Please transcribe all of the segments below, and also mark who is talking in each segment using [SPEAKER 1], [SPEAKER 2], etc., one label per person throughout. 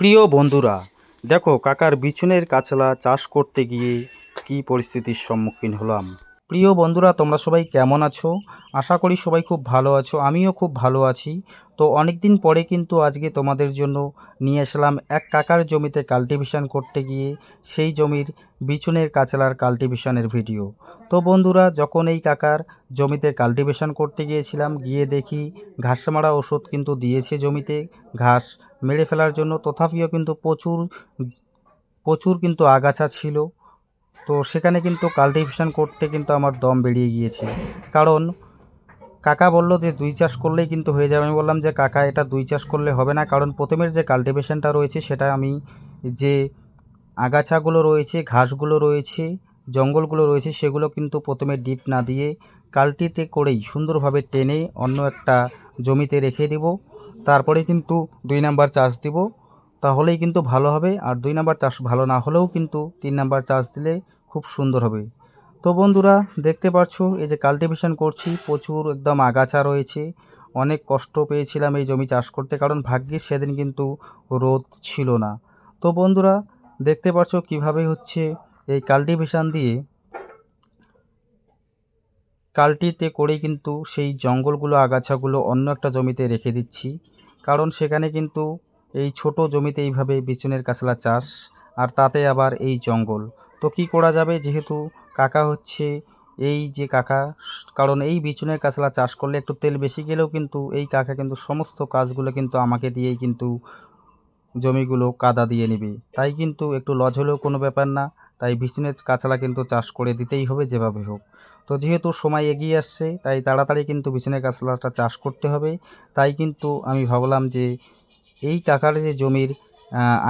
[SPEAKER 1] প্রিয় বন্ধুরা দেখো কাকার বিছুনের কাছলা চাষ করতে গিয়ে কি পরিস্থিতির সম্মুখীন হলাম। প্রিয় বন্ধুরা, তোমরা সবাই কেমন আছো? আশা করি সবাই খুব ভালো আছো, আমিও খুব ভালো আছি। তো অনেক দিন পরে কিন্তু আজকে তোমাদের জন্য নিয়ে আসলাম এক কাকার জমিতে কাল্টিভেশন করতে গিয়ে, সেই জমির বিছুনের কাছলার কাল্টিভেশনের ভিডিও। তো বন্ধুরা, যখন এই কাকার জমিতে কাল্টিভেশন করতে গিয়েছিলাম, গিয়ে দেখি ঘাস মারা ওষুধ কিন্তু দিয়েছে জমিতে। ঘাস মেরে ফেলার জন্য তথাপিও কিন্তু প্রচুর প্রচুর কিন্তু আগাছা ছিল। তো সেখানে কিন্তু কাল্টিভেশন করতে কিন্তু আমার দম বেরিয়ে গিয়েছে। কারণ কাকা বলল যে দুই চাষ করলেই কিন্তু হয়ে যাবে। আমি বললাম যে, কাকা, এটা দুই চাষ করলে হবে না। কারণ প্রথমের যে কাল্টিভেশনটা রয়েছে, সেটা আমি যে আগাছাগুলো রয়েছে, ঘাসগুলো রয়েছে, জঙ্গলগুলো রয়েছে, সেগুলো কিন্তু প্রথমে ডিপ না দিয়ে কাল্টিতে করেই সুন্দরভাবে টেনে অন্য একটা জমিতে রেখে দেব। তারপরে কিন্তু দুই নাম্বার চাষ দিব। তাহলেই কিন্তু ভালো হবে। আর দুই নাম্বার চাষ ভালো না হলেও কিন্তু তিন নাম্বার চাষ দিলে খুব সুন্দর হবে। তো বন্ধুরা, দেখতে পাচ্ছো এই যে কাল্টিভেশন করছি, প্রচুর একদম আগাছা রয়েছে। অনেক কষ্ট পেয়েছিলাম এই জমি চাষ করতে, কারণ ভাগ্যে সেদিন কিন্তু রোদ ছিল না। তো বন্ধুরা, দেখতে পাচ্ছো কীভাবে হচ্ছে এই কাল্টিভেশন দিয়ে কাল্টিতে করে কিন্তু সেই জঙ্গলগুলো, আগাছাগুলো অন্য একটা জমিতে রেখে দিচ্ছি। কারণ সেখানে কিন্তু এই ছোট জমিতে এইভাবে বিচুনের কাছলা চাষ, আর তাতে আবার এই জঙ্গল। তো কি করা যাবে? যেহেতু কাকা হচ্ছে এই যে কাকা, কারণ এই বিচুনের কাছলা চাষ করলে একটু তেল বেশি গেলেও কিন্তু এই কাকা কিন্তু সমস্ত কাজগুলো কিন্তু আমাকে দিয়েই কিন্তু জমিগুলো কাদা দিয়ে নেবে। তাই কিন্তু একটু লজ হলেও কোনো ব্যাপার না, তাই বিচুনের কাছলা কিন্তু চাষ করে দিতেই হবে যেভাবে হোক। তো যেহেতু সময় এগিয়ে আসছে, তাই তাড়াতাড়ি কিন্তু বিচুনের কাছলাটা চাষ করতে হবে। তাই কিন্তু আমি ভাবলাম যে এই কাকার যে জমির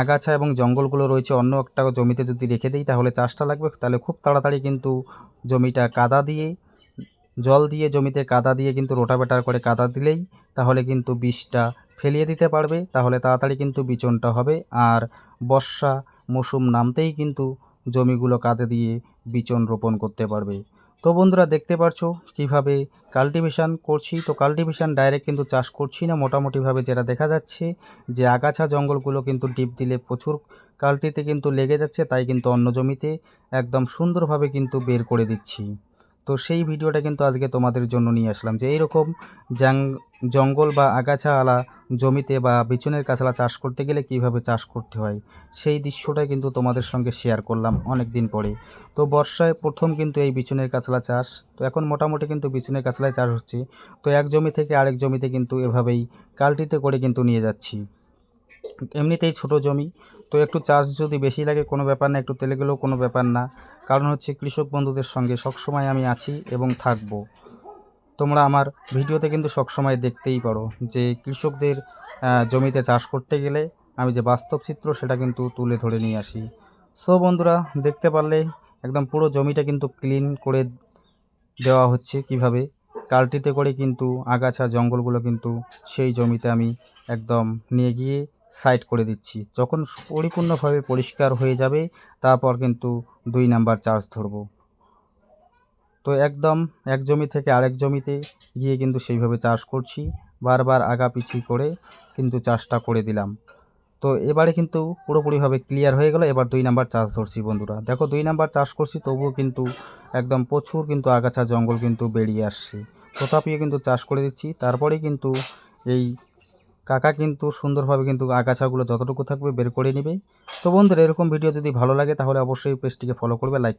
[SPEAKER 1] আগাছা এবং জঙ্গলগুলো রয়েছে, অন্য একটা জমিতে যদি রেখে দিই তাহলে চাষটা লাগবে। তাহলে খুব তাড়াতাড়ি কিন্তু জমিটা কাদা দিয়ে, জল দিয়ে জমিতে কাদা দিয়ে কিন্তু রোটাভেটার করে কাদা দিলেই তাহলে কিন্তু বীজটা ফেলিয়ে দিতে পারবে। তাহলে তাড়াতাড়ি কিন্তু বিচনটা হবে। আর বর্ষা, মৌসুম নামতেই কিন্তু জমিগুলো কাঁধে দিয়ে বিচন রোপণ করতে পারবে। তো বন্ধুরা দেখতে পারছ কীভাবে কাল্টিভেশন করছি? তো কাল্টিভেশন ডাইরেক্ট কিন্তু চাষ করছি না, মোটামুটিভাবে যেটা দেখা যাচ্ছে যে আগাছা জঙ্গলগুলো কিন্তু ডিপ দিলে প্রচুর কাল্টিতে কিন্তু লেগে যাচ্ছে, তাই কিন্তু অন্য জমিতে একদম সুন্দরভাবে কিন্তু বের করে দিচ্ছি। তো সেই ভিডিওটা কিন্তু আজকে তোমাদের জন্য নিয়ে আসলাম যে এইরকম জঙ্গল বা আগাছাওয়ালা জমিতে বা বিচুনের কাছলা চাষ করতে গেলে কীভাবে চাষ করতে হয়, সেই দৃশ্যটা কিন্তু তোমাদের সঙ্গে শেয়ার করলাম অনেক দিন পরে। তো বর্ষায় প্রথম কিন্তু এই বিচুনের কাছলা চাষ, তো এখন মোটামুটি কিন্তু বিচুনের কাছলায় চাষ হচ্ছে। তো এক জমি থেকে আরেক জমিতে কিন্তু এভাবেই কালটিতে করে কিন্তু নিয়ে যাচ্ছি। এমনিতেই ছোট জমি, তো একটু চাষ যদি বেশি লাগে কোনো ব্যাপার না, একটু তেলে গেলেও কোনো ব্যাপার না। কারণ হচ্ছে কৃষক বন্ধুদের সঙ্গে সবসময় আমি আছি এবং থাকব। তোমরা আমার ভিডিওতে কিন্তু সবসময় দেখতেই পারো যে কৃষকদের জমিতে চাষ করতে গেলে আমি যে বাস্তব চিত্র সেটা কিন্তু তুলে ধরে নিয়ে আসি। সো বন্ধুরা, দেখতে পারলে একদম পুরো জমিটা কিন্তু ক্লিন করে দেওয়া হচ্ছে কীভাবে। কালটিতে করে কিন্তু আগাছা, জঙ্গলগুলো কিন্তু সেই জমিতে আমি একদম নিয়ে গিয়ে সাইড করে দিচ্ছি। যখন পরিপূর্ণভাবে পরিষ্কার হয়ে যাবে, তারপর কিন্তু দুই নাম্বার চার্জ ধরবো। তো একদম এক জমি থেকে আরেক জমিতে গিয়ে কিন্তু সেইভাবে চাষ করছি, বারবার আগা আগাপিছি করে কিন্তু চাষটা করে দিলাম। তো এবারে কিন্তু পুরোপুরিভাবে ক্লিয়ার হয়ে গেল, এবার দুই নাম্বার চাষ ধরছি বন্ধুরা। দেখো দুই নাম্বার চাষ করছি, তবুও কিন্তু একদম প্রচুর কিন্তু আগাছা জঙ্গল কিন্তু বেরিয়ে আসছে। তথাপিও কিন্তু চাষ করে দিচ্ছি, তারপরে কিন্তু এই কাকা কিন্তু সুন্দরভাবে কিন্তু আগাছাগুলো যতটুকু থাকবে বের করে নেবে। তো বন্ধুরা, এরকম ভিডিও যদি ভালো লাগে তাহলে অবশ্যই পেজটিকে ফলো করবে লাইক